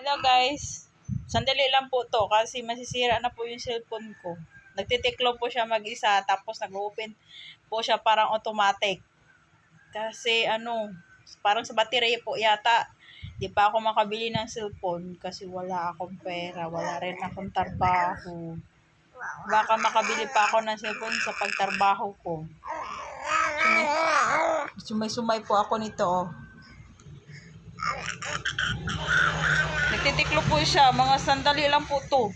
Hello guys. Sandali lang po to kasi masisira na po yung cellphone ko. Nagtitiklo po siya mag-isa tapos nag-open po siya parang automatic. Kasi ano, parang sa battery po yata. Di pa ako makabili ng cellphone kasi wala akong pera. Wala rin akong trabaho. Baka makabili pa ako ng cellphone sa pagtrabaho ko. Sumay-sumay po ako nito oh. Nagtitiklo po siya. Mga sandali lang po to.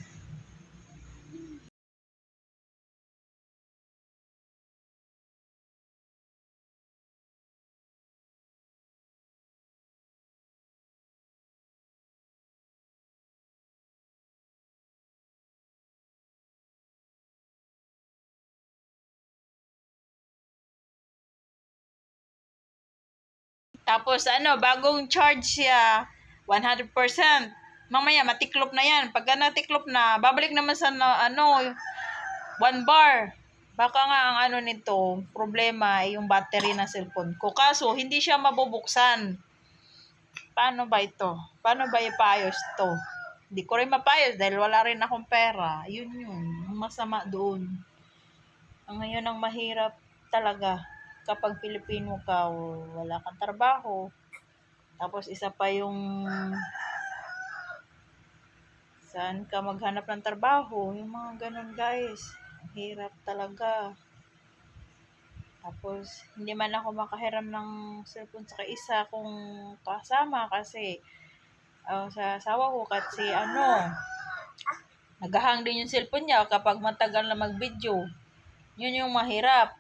Tapos ano, bagong charge siya, 100%. Mamaya matiklop na yan. Pag natiklop na, babalik naman sa ano, one bar. Baka nga ang ano nito, problema ay yung battery ng cellphone ko. Kaso, hindi siya mabubuksan. Paano ba ito? Paano ba ipayos to? Hindi ko rin mapayos dahil wala rin akong pera. Yun yun. Masama doon. Ang ngayon ang mahirap talaga kapag Pilipino ka, wala kang trabaho. Tapos isa pa yung saan ka maghanap ng trabaho, yung mga ganun guys. Hirap talaga. Tapos, hindi man ako makahiram ng cellphone sa isa kung kasama kasi uh, sa asawa ko kasi ano, nagahang din yung cellphone niya kapag matagal na mag-video. Yun yung mahirap.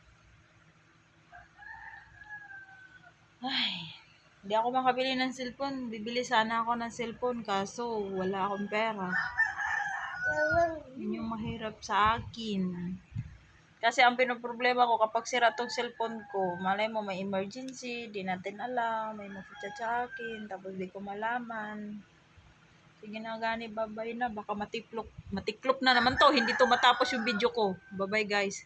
Ay, hindi ako makabili ng cellphone. Bibili sana ako ng cellphone kaso wala akong pera. Yun yung mahirap sa akin. Kasi ang pinoproblema ko kapag sira tong cellphone ko, malay mo may emergency, di natin alam, may mapichat sa akin, tapos di ko malaman. Sige na gani, babay na. Baka matiklop. Matiklop na naman to. Hindi to matapos yung video ko. Bye-bye guys.